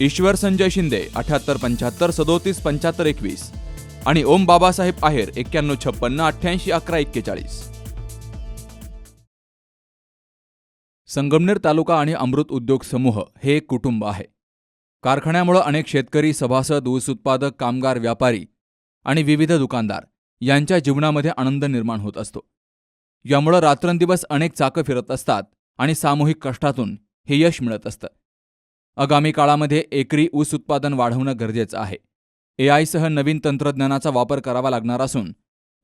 ईश्वर संजय शिंदे अठ्याहत्तर पंच्याहत्तर सदोतीस पंच्याहत्तर एकवीस. आणि ओम बाबासाहेब आहेर एक्क्याण्णव छप्पन्न अठ्ठ्याऐंशी अकरा एक्केचाळीस. संगमनेर तालुका आणि अमृत उद्योग समूह हे एक कुटुंब आहे. कारखान्यामुळे अनेक शेतकरी सभासद ऊस उत्पादक कामगार व्यापारी आणि विविध दुकानदार यांच्या जीवनामध्ये आनंद निर्माण होत असतो. यामुळं रात्रंदिवस अनेक चाकं फिरत असतात आणि सामूहिक कष्टातून हे यश मिळत असतं. आगामी काळामध्ये एकरी ऊस उत्पादन वाढवणं गरजेचं आहे. ए नवीन तंत्रज्ञानाचा वापर करावा लागणार असून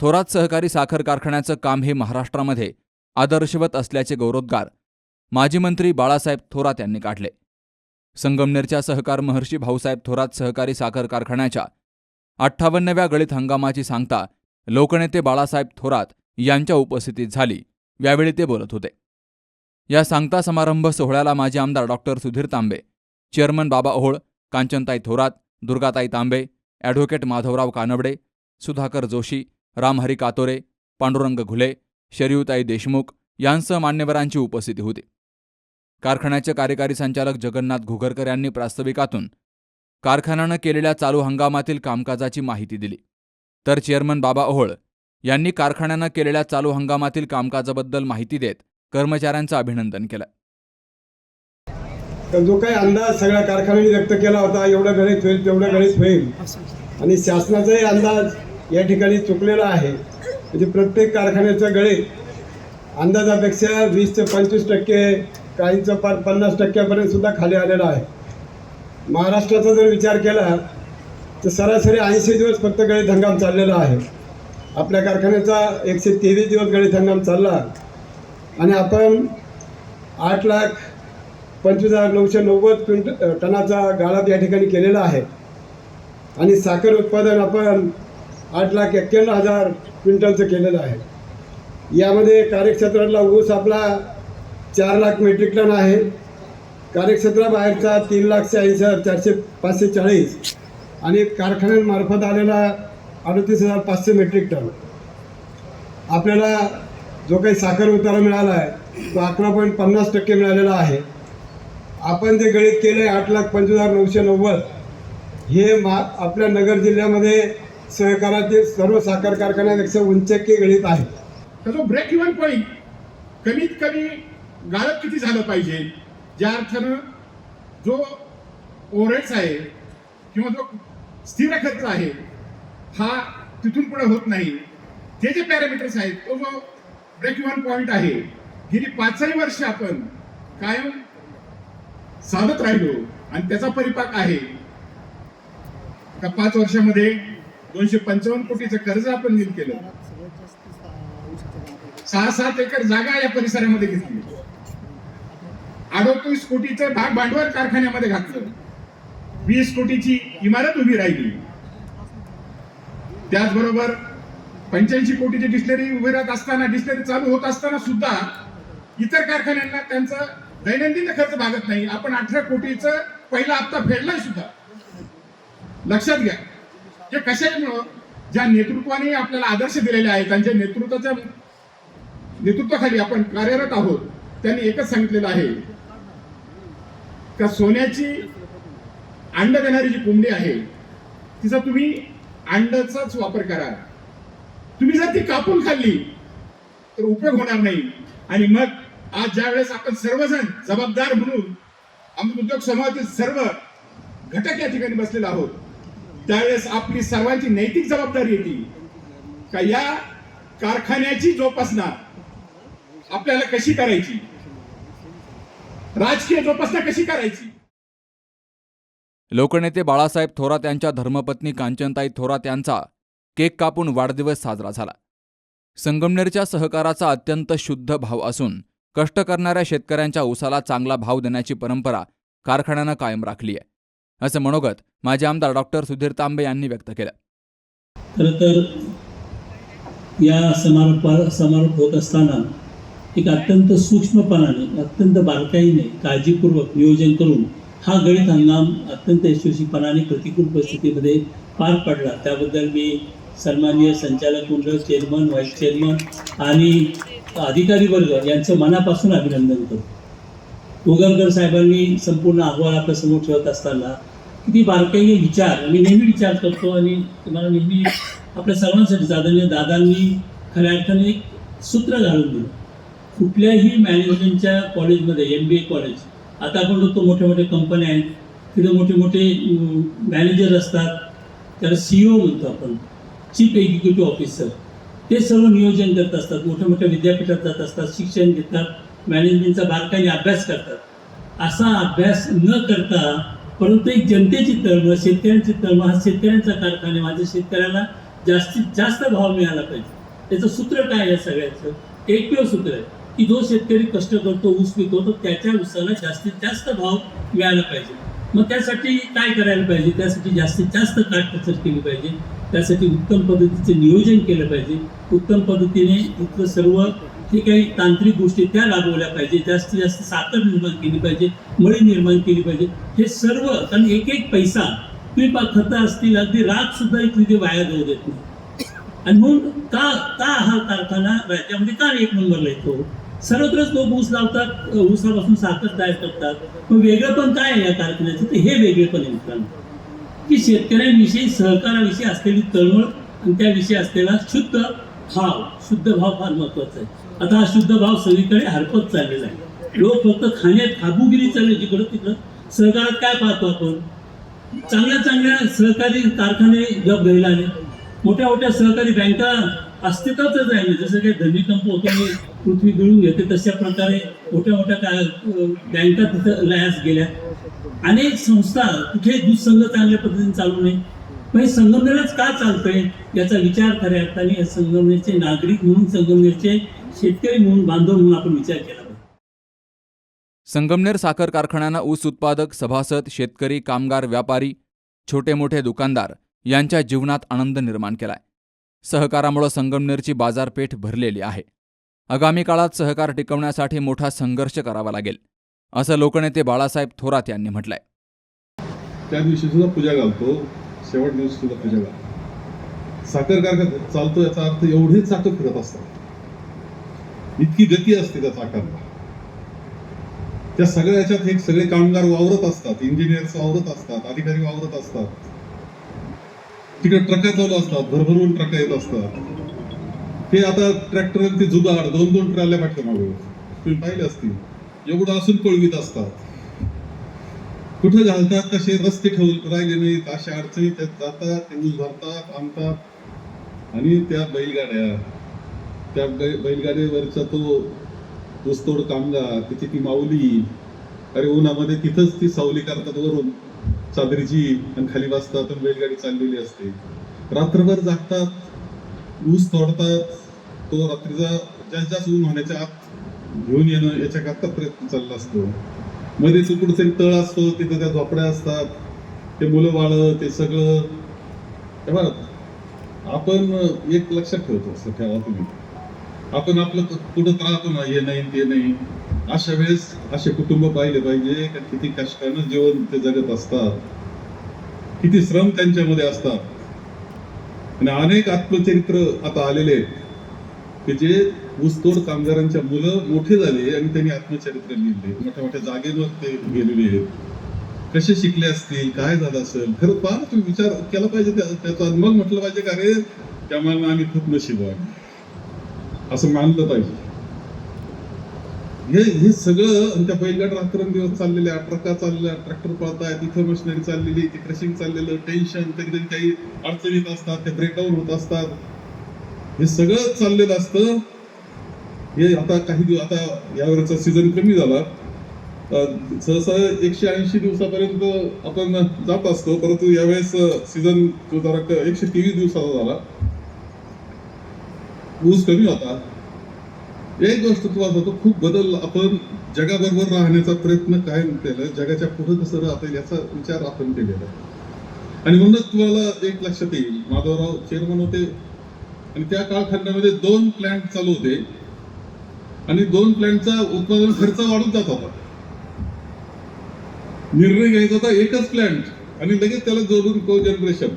थोरात सहकारी साखर कारखान्याचं काम हे महाराष्ट्रामध्ये आदर्शवत असल्याचे गौरवोद्गार माजी मंत्री बाळासाहेब थोरात यांनी काढले. संगमनेरच्या सहकार महर्षी भाऊसाहेब थोरात सहकारी साखर कारखान्याच्या अठ्ठावन्नव्या गळीत हंगामाची सांगता लोकनेते बाळासाहेब थोरात यांच्या उपस्थितीत झाली यावेळी ते बोलत होते. या सांगता समारंभ सोहळ्याला माजी आमदार doctor Sudhir Tambe chairman Baba Ohol कांचनताई Thorat दुर्गाताई Tambe advocate Madhavrao Kanwade Sudhakar Joshi Ramhari Katore Pandurang Ghule शरीयुताई Deshmukh यांसह मान्यवरांची उपस्थिती होती. कारखान्याचे कार्यकारी संचालक जगन्नाथ घुगरकर यांनी प्रास्ताविकातून कारखान्यानं केलेल्या चालू हंगामातील कामकाजाची माहिती दिली. तर चेअरमन बाबा ओहोळ यांनी कारखान्यानं केलेल्या चालू हंगामातील कामकाजाबद्दल माहिती देत कर्मचाऱ्यांचं अभिनंदन केलं. तर जो काही अंदाज सगळ्या कारखान्याने व्यक्त केला होता एवढं गणित होईल तेवढं गणित होईल. आणि शासनाचाही अंदाज या ठिकाणी चुकलेला आहे. म्हणजे प्रत्येक कारखान्याचा गणित अंदाजापेक्षा वीस ते पंचवीस टक्के काहींचं पार पन्नास टक्क्यापर्यंत सुद्धा खाली आलेला आहे. महाराष्ट्राचा जर विचार केला तर सरासरी ऐंशी दिवस फक्त गणित हंगाम चाललेला आहे. आपल्या कारखान्याचा एकशे तेवीस दिवस गणित हंगाम चालला. आणि आपण आठ लाख पंचवीस हजार नऊशे नव्वद क्विंट टनाचा गाळात या ठिकाणी केलेला आहे. आणि साखर उत्पादन आपण आठ लाख एक्क्याण्णव हजार क्विंटलचं केलेलं आहे. यामध्ये कार्यक्षेत्रातला ऊस आपला चार लाख मेट्रिक टन आहे. कार्यक्षेत्राबाहेरचा तीन लाख चाळीस हजार चारशे पाचशे चाळीस आणि कारखान्यांमार्फत आलेला अडतीस हजार पाचशे मेट्रिक टन. आपल्याला जो काही साखर उतारा मिळाला आहे तो अकरा पॉईंट पन्नास टक्के मिळालेला आहे. आपण जे गणित आहे आठ लाख पंचवीस हजार नऊशे नव्वद हे मा आपल्या नगर जिल्ह्यामध्ये सहकारातील सर्व साखर कारखान्यापेक्षा उंचक्के गणित आहे. तर ब्रेक इव्हन पॉईंट कमीत कमी गाळप किती झालं पाहिजे? ज्या अर्थानं जो ओरेट्स आहे किंवा जो स्थिर खर्च आहे हा तिथून पुढे होत नाही. ते जे पॅरामीटर्स आहेत तो जो ब्रेक इव्हन पॉईंट आहे गेली पाचही वर्ष आपण कायम साधत राहिलो. आणि त्याचा परिपाक आहे. का पाच वर्षामध्ये दोनशे पंचावन्न कोटीचं कर्ज आपण नील केलं. सहा सात एकर जागा या परिसरामध्ये घेतली. अडोतीस कोटीचं भाग भांडवल कारखान्यामध्ये घातलं. वीस कोटीची इमारत उभी राहिली. त्याचबरोबर पंच्याऐंशी कोटीची डिस्टलरी उभी राहत असताना डिस्टलरी चालू होत असताना सुद्धा इतर कारखान्यांना त्यांचं दैनंदिन खर्च भागत नाही. आपण अठरा कोटीचं पहिला हप्ता फेडलाय सुद्धा. लक्षात घ्या. हे कशामुळं? ज्या नेतृत्वाने आपल्याला आदर्श दिलेले आहेत त्यांच्या नेतृत्वाच्या नेतृत्वाखाली आपण कार्यरत आहोत त्यांनी एकच सांगितलेलं आहे. का सोन्याची अंड देणारी जी कोंबडी आहे तिचा तुम्ही अंडाचाच वापर करा. तुम्ही जर ती कापून खाल्ली तर उपयोग होणार नाही. आणि मग आज ज्या वेळेस आपण सर्वजण जबाबदार म्हणून आम्ही उद्योग समूहातील सर्व घटक या ठिकाणी बसलेले आहोत त्यावेळेस आपली सर्वांची नैतिक जबाबदारी येते. का या कारखान्याची जोपासना आपल्याला कशी करायची? राजकीय जोपासना कशी करायची? लोकनेते बाळासाहेब थोरात यांच्या धर्मपत्नी कांचनताई थोरात यांचा केक कापून वाढदिवस साजरा झाला. संगमनेरच्या सहकाराचा अत्यंत शुद्ध भाव असून कष्ट करणाऱ्या शेतकऱ्यांच्या ऊसाला चांगला भाव देण्याची परंपरा कारखान्यानं कायम राखली आहे. असं मनोगत माजी आमदार डॉक्टर सुधीर तांबे यांनी व्यक्त केलं. खरं तर या समारोपा समारोप होत असताना एक अत्यंत सूक्ष्मपणाने अत्यंत बारकाईने काळजीपूर्वक नियोजन करून हा गणित हंगाम अत्यंत यशस्वीपणाने प्रतिकूल परिस्थितीमध्ये पार पडला. त्याबद्दल मी सन्माननीय संचालक मंडळ चेअरमन व्हाईस चेअरमन आणि अधिकारी वर्ग यांचं मनापासून अभिनंदन करतो. उगमकर साहेबांनी संपूर्ण अहवाल आपल्यासमोर ठेवत असताना किती बारकाईने विचार मी नेहमी विचार करतो आणि तुम्हाला नेहमी आपल्या सर्वांसाठी आदरणीय दादांनी खऱ्या अर्थाने एक सूत्र घालून दिलं. कुठल्याही मॅनेजमेंटच्या कॉलेजमध्ये एम बी ए कॉलेज आता आपण बघतो मोठ्या मोठ्या कंपन्या आहेत तिथे मोठे मोठे मॅनेजर असतात त्याला सी ओ म्हणतो आपण चीफ एक्झिक्युटिव्ह ऑफिसर ते सर्व नियोजन करत असतात मोठ्या मोठ्या विद्यापीठात जात असतात शिक्षण घेतात मॅनेजमेंटचा बारकाईने अभ्यास करतात. असा अभ्यास न करता परंतु एक जनतेची तळमळ शेतकऱ्यांची तळमळ हा शेतकऱ्यांचा कारखाना माझ्या शेतकऱ्याला जास्तीत जास्त भाव मिळाला पाहिजे. त्याचं सूत्र काय आहे सगळ्याचं? एकमेव सूत्र आहे की जो शेतकरी कष्ट करतो ऊस पिकतो तर त्याच्या ऊसाला जास्तीत जास्त भाव मिळाला पाहिजे. मग त्यासाठी काय करायला पाहिजे? त्यासाठी जास्तीत जास्त काटकसर केली पाहिजे. त्यासाठी उत्तम पद्धतीचे नियोजन केलं पाहिजे. उत्तम पद्धतीने इथलं सर्व जे काही तांत्रिक गोष्टी त्या राबवल्या पाहिजे. जास्तीत जास्त साखर निर्माण केली पाहिजे मळी निर्माण केली पाहिजे. हे सर्व कारण एक एक पैसा तुम्ही खतं असतील अगदी रात सुद्धा इथली ते वाया जाऊ देत नाही. आणि म्हणून का का हा कारखाना राज्यामध्ये का एक नंबरला येतो सर्वत्रच लोक ऊस लावतात ऊसापासून साखर तयार करतात. मग वेगळं पण काय आहे या कारखान्याचं? तर हे वेगळे पण आहे मित्रांनो. की शेतकऱ्यांविषयी सहकाराविषयी असलेली तळमळ आणि त्याविषयी असलेला शुद्ध भाव शुद्ध भाव फार महत्त्वाचा आहे. आता हा शुद्ध भाव सगळीकडे हरपत चाललेला आहे. लोक फक्त खाण्यात खाबूगिरी चालली जिकडं तिकडं. सहकारात काय पाहतो आपण? चांगल्या चांगल्या सहकारी कारखाने जग घ्यायला आले मोठ्या मोठ्या सहकारी बँका अस्तित्वातच आहे. म्हणजे जसं काही धनी कंप होतो पृथ्वी गिळून घेते तशा प्रकारे मोठ्या मोठ्या का बँका तिथं लयास गेल्या. अनेक संस्था कुठे दूध संघ चांगल्या पद्धतीने चालू नये मग हे संगमनेरच का चालतंय याचा विचार खऱ्या अर्थाने या संगमनेरचे नागरिक म्हणून संगमनेरचे शेतकरी म्हणून बांधव म्हणून आपण विचार केला संगमनेर साखर कारखान्यांना ऊस उत्पादक सभासद शेतकरी कामगार व्यापारी छोटे मोठे दुकानदार यांच्या जीवनात आनंद निर्माण केलाय. सहकारामुळं संगमनेरची बाजारपेठ भरलेली आहे. आगामी काळात सहकार टिकवण्यासाठी मोठा संघर्ष करावा लागेल. असं लोकनेते बाळासाहेब थोरात यांनी म्हटलंय. त्या दिवशी सुद्धा पूजा घालतो. शेवट दिवशी सुद्धा पूजा घालतो. साखर कारखाना चालतो याचा अर्थ एवढेच साखर फिरत असतात. इतकी गती असते त्या साखरला. त्या सगळ्या याच्यात हे सगळे कामगार वावरत असतात. इंजिनियर्स वावरत असतात. अधिकारी वावरत असतात. तिकडे ट्रका चालू असतात. भरभरून ट्रका येत असतात. हे आता ट्रॅक्टर ते जुगाड. दोन दोन ट्रॅल्या पाठीमागे तुम्ही पाहिले असतील. एवढं असून पळवीत असतात. कुठं घालतात कसे रस्ते ठेवून राहिले नाहीत अशा अडचणी त्यात जातात ते ऊस भरतात आणतात आणि त्या बैलगाड्या त्या बैलगाडीवरचा तो ऊसतोड कामगार तिची ती माऊली. अरे उन्हामध्ये तिथंच ती सावली करतात वरून. चादरीची आणि खाली बसतात आणि बैलगाडी चाललेली असते. रात्रभर जागतात ऊस तोडतात. तो रात्रीचा जास्त जास्त ऊन होण्याच्या आत घेऊन येणं याच्याकरता प्रयत्न चालला असतो. मध्ये तो एक तळ असतो तिथं त्या झोपड्या असतात. ते मुलं बाळ ते सगळं. हे बघा आपण एक लक्षात ठेवतो असं ठेवा तुम्ही. आपण आपलं कुठं राहतो ना हे नाही ते नाही. अशा वेळेस असे कुटुंब पाहिले पाहिजे का किती कष्टानं जीवन ते जगत असतात. किती श्रम त्यांच्यामध्ये असतात. आणि अनेक आत्मचरित्र आता आलेले आहेत. की जे ऊसतोड कामगारांच्या मुलं मोठे झाले आणि त्यांनी आत्मचरित्र लिहिले. मोठ्या मोठ्या जागेवर ते गेलेले आहेत. कसे शिकले असतील? काय झालं असेल? खरं फार तुम्ही विचार केला पाहिजे त्याचा मग म्हटलं पाहिजे का रे? त्यामुळे आम्ही खूप नशीब आहे. असं मानलं पाहिजे. हे हे सगळं आणि त्या बैलगाड रात्रंदिवस चाललेल्या ट्रका चालल्या ट्रॅक्टर पळतायत इथं मशिनरी चाललेली ते क्रशिंग चाललेलं टेन्शन कधी कधी काही अडचणीत असतात ते ब्रेकडाऊन होत असतात. हे सगळं चाललेलं असतं. हे आता काही दिवस आता यावेळेचा सीझन कमी झाला. सहसा एकशे ऐंशी दिवसापर्यंत आपण जात असतो. परंतु यावेळेस सीझन जरा एकशे तेवीस दिवसाचा झाला. ऊस कमी होता. एक गोष्ट तुम्हाला सांगतो खूप बदल आपण जगाबरोबर राहण्याचा प्रयत्न कायम केला. जगाच्या पुढे कसं राहता येईल याचा विचार आपण केलेला आणि म्हणूनच तुम्हाला एक लक्षात येईल. माधवराव चेअरमन होते. आणि त्या कालखंडामध्ये दोन प्लॅन्ट चालू होते. आणि दोन प्लॅन्टचा उत्पादन खर्च वाढून जात होता. निर्णय घ्यायचा होता एकच प्लॅन्ट आणि लगेच त्याला जोडून को जनरेशन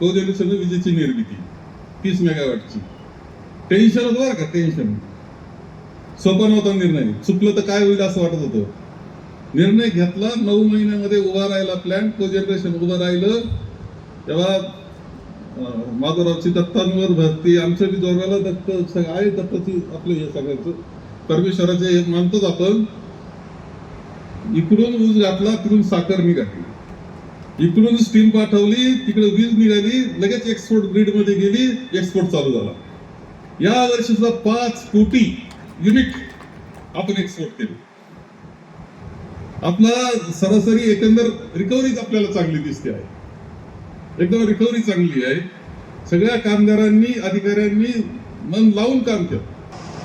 को जनरेशन विजेची निर्मिती. तीस मेगावॅटची टेन्शन होतं बरं का टेन्शन सोपा नव्हता निर्णय. चुकलं तर काय होईल असं वाटत होतं. निर्णय घेतला नऊ महिन्यामध्ये उभा राहिला प्लॅन्ट को जनरेशन उभं राहिलं. तेव्हा माधवरावची दत्तांवर भक्ती आमच्या बी जोराला दत्त सगळं आहे दत्ताची आपलं हे सगळ्याचं. परमेश्वराचे हे मानतोच आपण. इकडून ऊस घातला तिकडून साखर मी घातली. इकडून स्टीम पाठवली तिकडे वीज निघाली लगेच एक्सपोर्ट ग्रीडमध्ये गेली एक्सपोर्ट चालू झाला. या वर्षी सुद्धा पाच कोटी युनिट आपण एक्सपोर्ट केले. आपला सरासरी एकंदर रिकव्हरीच आपल्याला चांगली दिसते आहे. एकदम रिकव्हरी चांगली आहे. सगळ्या कामगारांनी अधिकाऱ्यांनी मन लावून काम केलं.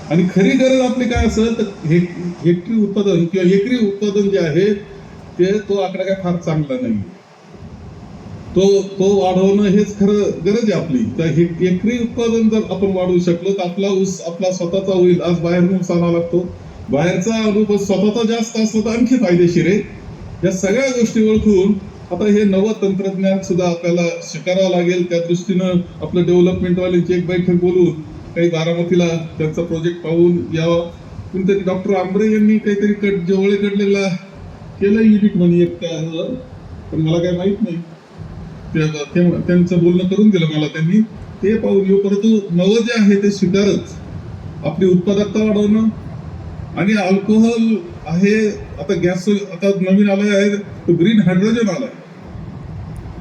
आणि खरी गरज आपली काय असेल तर हे हेक्टरी उत्पादन किंवा एकरी उत्पादन जे आहे ते तो आकडा काय फार चांगला नाही तो तो वाढवणं हेच खरं गरज आहे आपली. तर हे एकरी उत्पादन जर आपण वाढवू शकलो तर आपला ऊस आपला स्वतःचा होईल. आज बाहेरून ऊस आणावा लागतो. बाहेरचा अनुभव स्वतःचा जास्त असला तर आणखी फायदेशीर आहे. या सगळ्या गोष्टी ओळखून आता हे नवं तंत्रज्ञान सुद्धा आपल्याला स्वीकारावं लागेल. त्या दृष्टीनं आपलं डेव्हलपमेंटवाल्यांची एक बैठक बोलून काही बारामतीला त्यांचा प्रोजेक्ट पाहून यावा. कोणतरी डॉक्टर आंबरे यांनी काहीतरी कट जवळ कडलेला केलं युनिट म्हणे एक त्या- पण मला काय माहीत नाही. त्यांचं बोलणं करून दिलं मला त्यांनी. ते पाहून येऊ परंतु नवं जे आहे ते स्वीकारत आपली उत्पादकता वाढवणं आणि अल्कोहोल आहे आता गॅस आता नवीन आलाय आहे तो ग्रीन हायड्रोजन आलाय.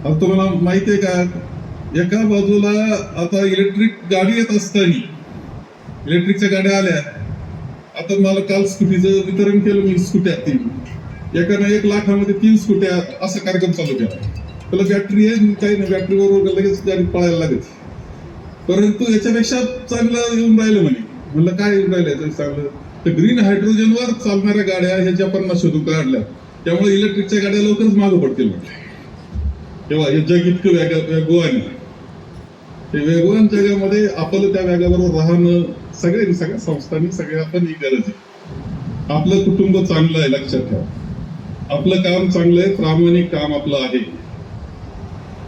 आता तुम्हाला माहिती आहे का एका बाजूला आता इलेक्ट्रिक गाडी येत असताना इलेक्ट्रिकच्या गाड्या आल्या. आता मला काल स्कूटीचं वितरण केलं मी स्कूट्या तीन. एकानं एक लाखामध्ये तीन स्कूट्या असा कार्यक्रम चालू केला. त्याला बॅटरी आहे काही नाही बॅटरीवर लगेच गाडी पळायला लागत परंतु याच्यापेक्षा चांगलं येऊन राहिलं म्हणे. म्हणलं काय येऊन राहिलं चांगलं? तर ग्रीन हायड्रोजनवर चालणाऱ्या गाड्या ह्याच्या आपण शोधून काढल्या. त्यामुळे इलेक्ट्रिकच्या गाड्या लवकरच मागं पडतील म्हटलं. तेव्हा हे जग इतकं वेग वेगवान आहे. ते वेगवान जगामध्ये आपलं त्या वेगाबरोबर राहणं सगळ्यांनी सगळ्या संस्थांनी सगळ्या आपण ही गरज आहे. आपलं कुटुंब चांगलं आहे लक्षात ठेवा. आपलं काम चांगलं आहे प्रामाणिक काम आपलं आहे.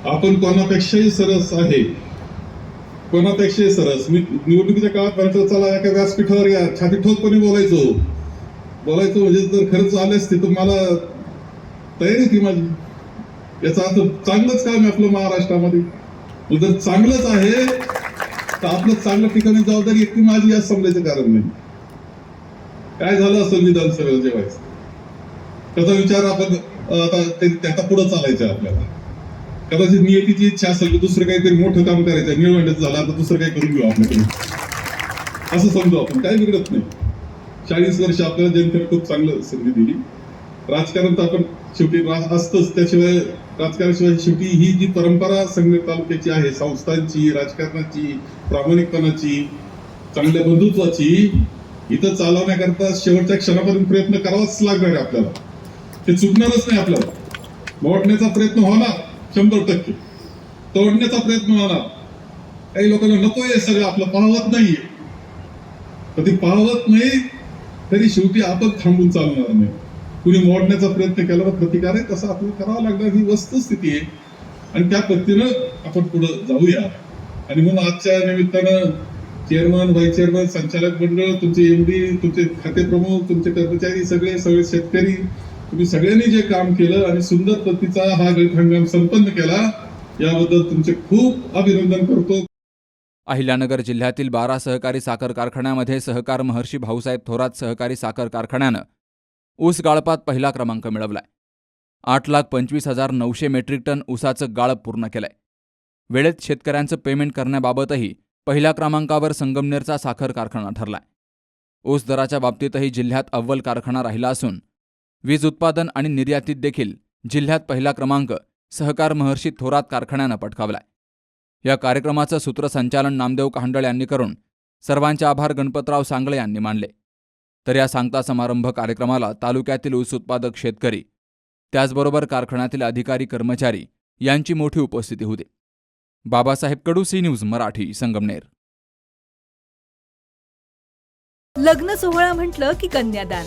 आपण कोणापेक्षाही सरस आहे कोणापेक्षाही सरस. मी निवडणुकीच्या काळात म्हणायचं चला एका व्यासपीठावर या. छाती ठोकपणे बोलायचो? बोलायचो म्हणजे जर खरंच आले असते तर मला तयारी होती माझी. याचा अर्थ चांगलंच काम आहे आपलं महाराष्ट्रामध्ये. जर चांगलंच आहे तर आपलं चांगल्या ठिकाणी जबाबदारी एकटी माझी याच समजायचं कारण नाही. काय झालं असं विधानसभेला जेवायचं? त्याचा विचार आपण आता ते- त्याचा पुढे चालायचं आपल्याला. कदाचित नियतीची इच्छा असेल की दुसरं काहीतरी मोठं काम करायचं निवडण्याचं झालं आता दुसरं काही करून घेऊ आपल्याकडे. असं समजू आपण. काय बिघडत नाही. चाळीस वर्ष आपल्याला जनतेने खूप चांगलं संधी दिली. राजकारण तर आपण शेवटी असतंच. त्याशिवाय राजकारणाशिवाय शेवटी ही जी परंपरा संघ तालुक्याची आहे संस्थांची राजकारणाची प्रामाणिकपणाची चांगल्या बंधुत्वाची इथं चालवण्याकरता शेवटच्या क्षणापर्यंत प्रयत्न करावाच लागणार आहे आपल्याला. ते चुकणारच नाही आपल्याला. मोडण्याचा प्रयत्न होणार. शंभर टक्के. तोडण्याचा प्रयत्न होणार. काही लोकांना नको आहे सगळं आपलं पाहवत नाहीये. कधी ते पाहवत नाही तरी शेवटी आपण थांबून चालणार नाही. कुणी मोडण्याचा प्रयत्न केला तर प्रतिकार आहे तसं आपल्याला करावं लागणार. ही वस्तुस्थिती आहे. आणि त्या पद्धतीनं आपण पुढे जाऊया. आणि म्हणून आजच्या निमित्तानं चेअरमन व्हाईस चेअरमन संचालक मंडळ तुमचे एमडी तुमचे खाते प्रमुख तुमचे कर्मचारी सगळे सगळे शेतकरी तुम्ही सगळ्यांनी जे काम केलं आणि सुंदर पद्धतीचा हा हंगाम संपन्न केला याबद्दल तुमचे खूप अभिनंदन करतो. अहिल्यानगर जिल्ह्यातील बारा सहकारी साखर कारखान्यामध्ये सहकार महर्षी भाऊसाहेब थोरात सहकारी साखर कारखान्यानं ऊस गाळपात पहिला क्रमांक मिळवलाय. आठ लाख पंचवीस हजार नऊशे मेट्रिक टन ऊसाचं गाळप पूर्ण केलंय. वेळेत शेतकऱ्यांचं पेमेंट करण्याबाबतही पहिल्या क्रमांकावर संगमनेरचा साखर कारखाना ठरलाय. ऊस दराच्या बाबतीतही जिल्ह्यात अव्वल कारखाना राहिला असून वीज उत्पादन आणि निर्यातीत देखील जिल्ह्यात पहिला क्रमांक सहकार महर्षी थोरात कारखान्यानं पटकावलाय. या कार्यक्रमाचं सूत्रसंचालन नामदेव कांडळ यांनी करून सर्वांचे आभार गणपतराव सांगळे यांनी मानले. तर या सांगता समारंभ कार्यक्रमाला तालुक्यातील ऊस उत्पादक शेतकरी त्याचबरोबर कारखान्यातील अधिकारी कर्मचारी यांची मोठी उपस्थिती होती. Babasaheb Kadu C news Marathi Sangamner. लग्न सोहळा म्हटलं की कन्यादान.